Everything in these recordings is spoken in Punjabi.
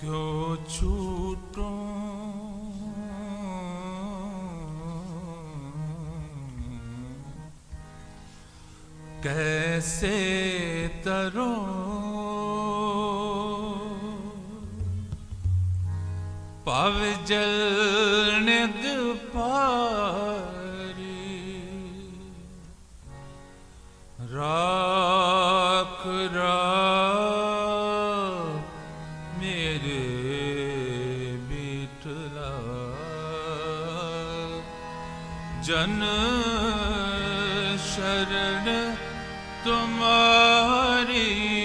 ਕਿਉ ਛੂਟੋ ਕੈਸੇ ਤਰੋ ਭਵ ਜਲਨੇ ਜਨ ਸ਼ਰਨ ਤੁਮਾਰੀ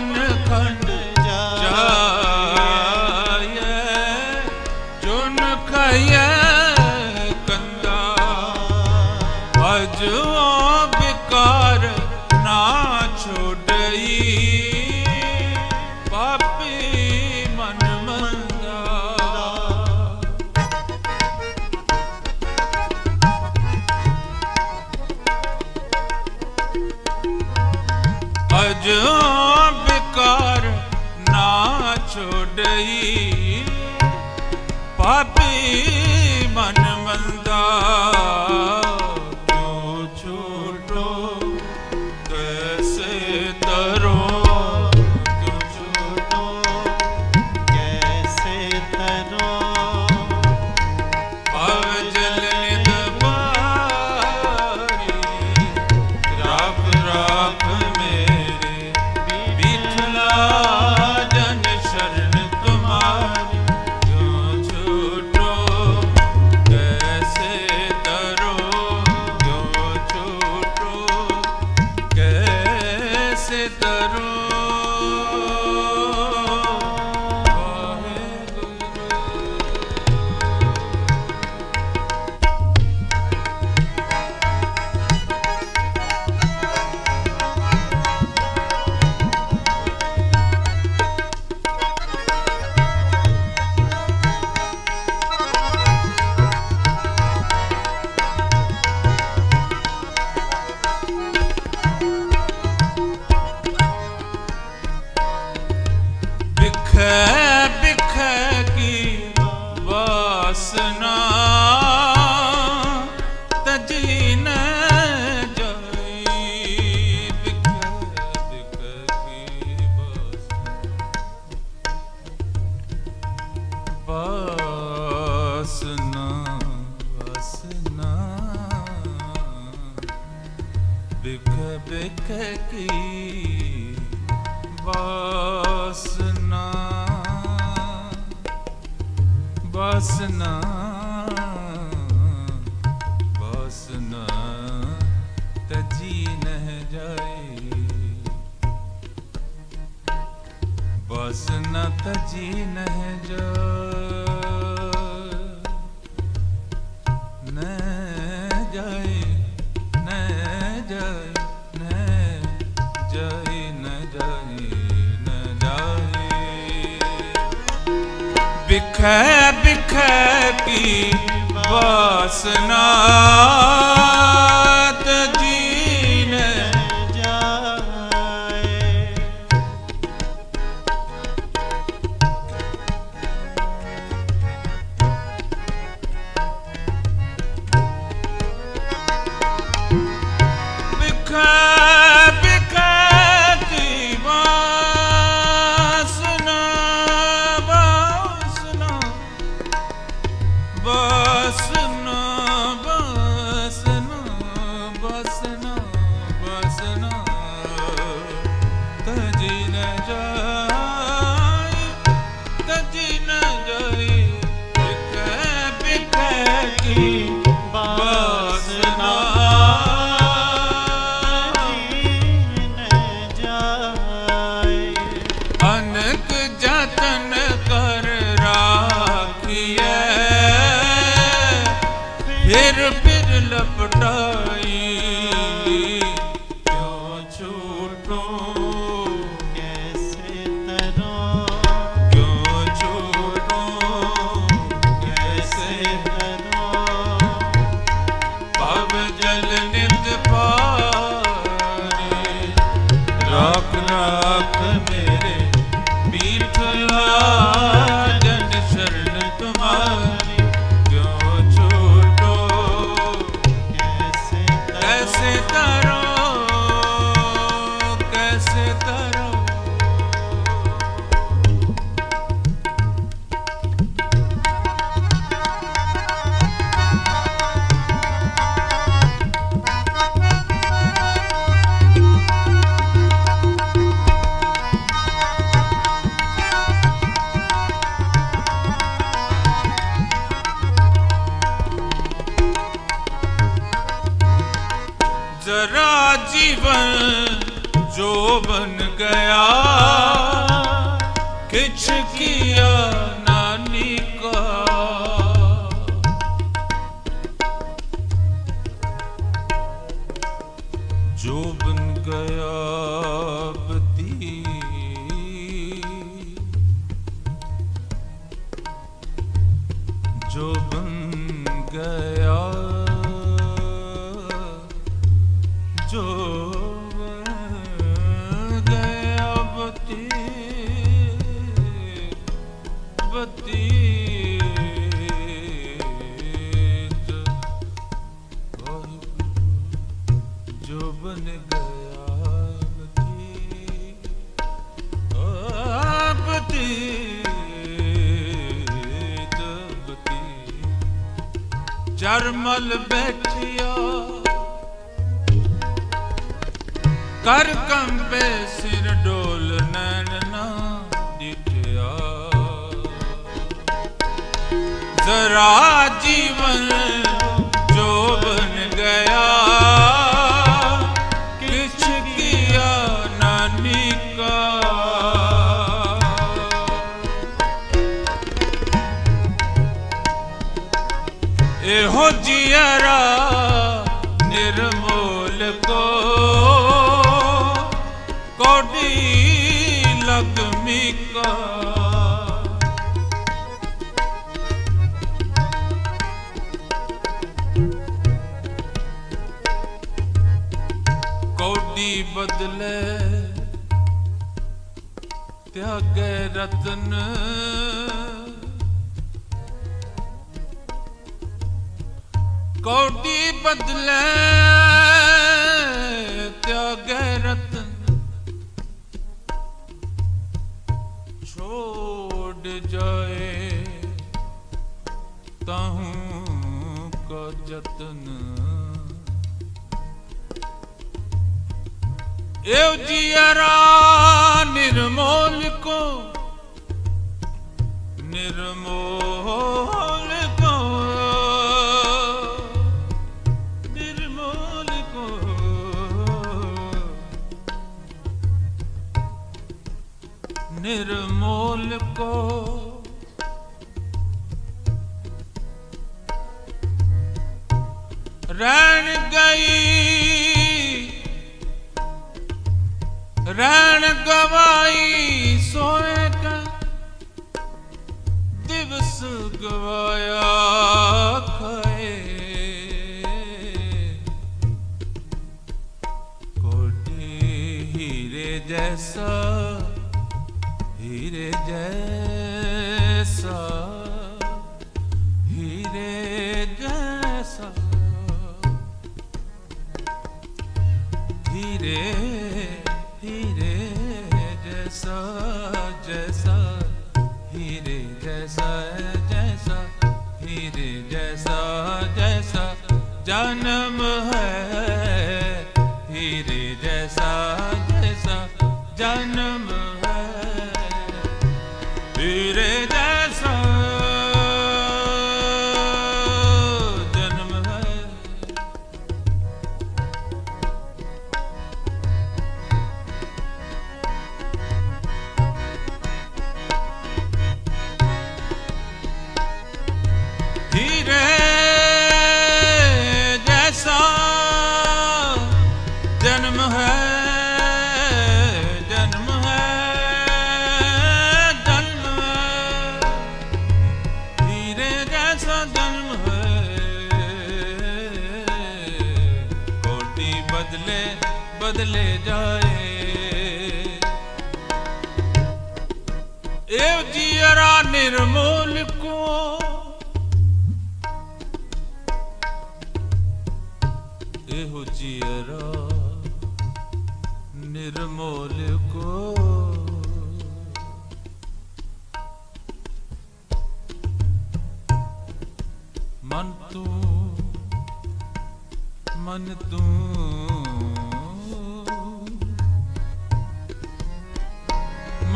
one. Be. बिसनत जी नह जो न जाए न जाए न जाए न जाए न जाए बिख बिख की वासना गया ਜਰਮਲ ਬੈਠਿਆ। ਕਰ ਕੰਪੇ ਸਿਰ ਡੋਲ ਨੈਣ ਨਾ ਡਿਟਿਆ ਜ਼ਰਾ ਜੀਵਨ ਜੋਬਨ ਗਿਆ। ਕਾ ਕੋਡੀ ਬਦਲੇ ਰਤਨ। ਕੋਡੀ ਬਦਲੇ ਜਤਨ। ਏਉ ਜੀਰਾ ਨਿਰਮੋਲ ਕੋ। ਨਿਰਮੋਲ जैसा हीरे जैसा हीरे जैसा हीरे हीरे जैसा जैसा हीरे जैसा जैसा हीरे जैसा जैसा जन्म है ਬਦਲੇ ਜਾਏ। ਇਹ ਜੀਰਾ ਨਿਰਮੋਲ ਕੋ। ਇਹੋ ਜੀਰਾ ਨਿਰਮੋਲ ਕੋ। ਮਨ ਤੂੰ ਮਨ ਤੂੰ।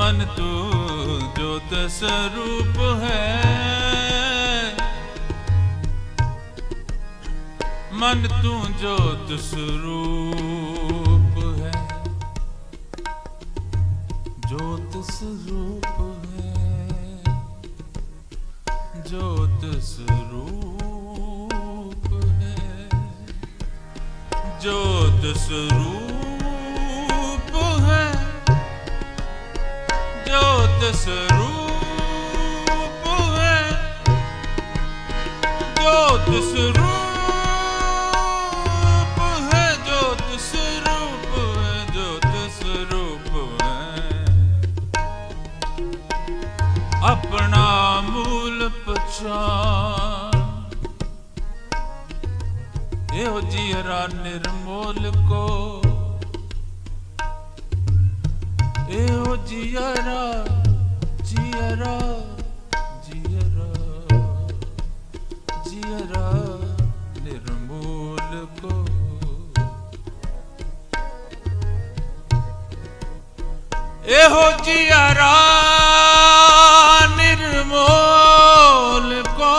ਮਨ ਤੂੰ ਜੋਤ ਸਰੂਪ ਹੈ। ਮਨ ਤੂੰ ਜੋਤ ਸਰੂਪ ਹੈ। ਜੋਤ ਸਰੂਪ ਹੈ। ਜੋਤ ਸਰੂਪ ਹੈ। ਜੋਤ ਸਰੂਪ स्वरूप है ज्योत स्वरूप है ज्योत स्वरूप है ज्योत स्वरूप है अपना मूल ਪਛਾਣ ਇਹੋ ਜੀ ਹਰਾ ਨਿਰਮੋਲ ਕੋ ਇਹੋ ਜੀ ਹਰਾ ਇਹੋ ਜੀਰਾ ਨਿਰਮੋਲ ਕੋ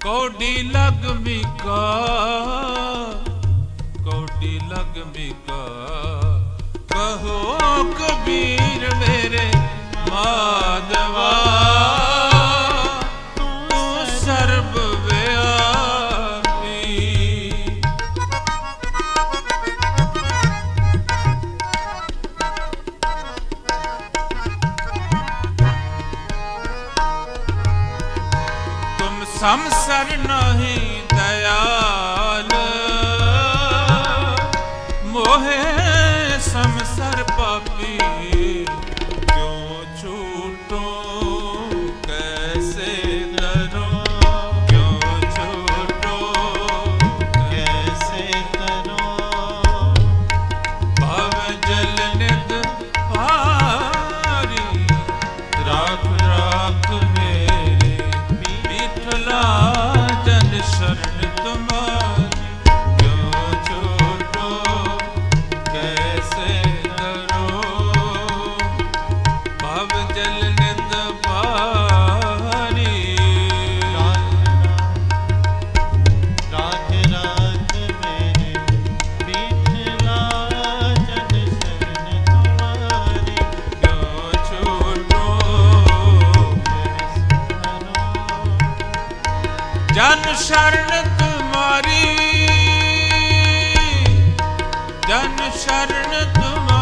ਕੌਡੀ ਲਗ ਮਿਕਾ ਸੰਸਰ ਨਹੀਂ ਦਇਆਲ। ਮੋਹੇ ਸੰਸਰ ਜਨ ਸ਼ਰਨ ਤੁਮਾਰੀ ਜਨ ਸ਼ਰਨ ਤੁਮਾਰੀ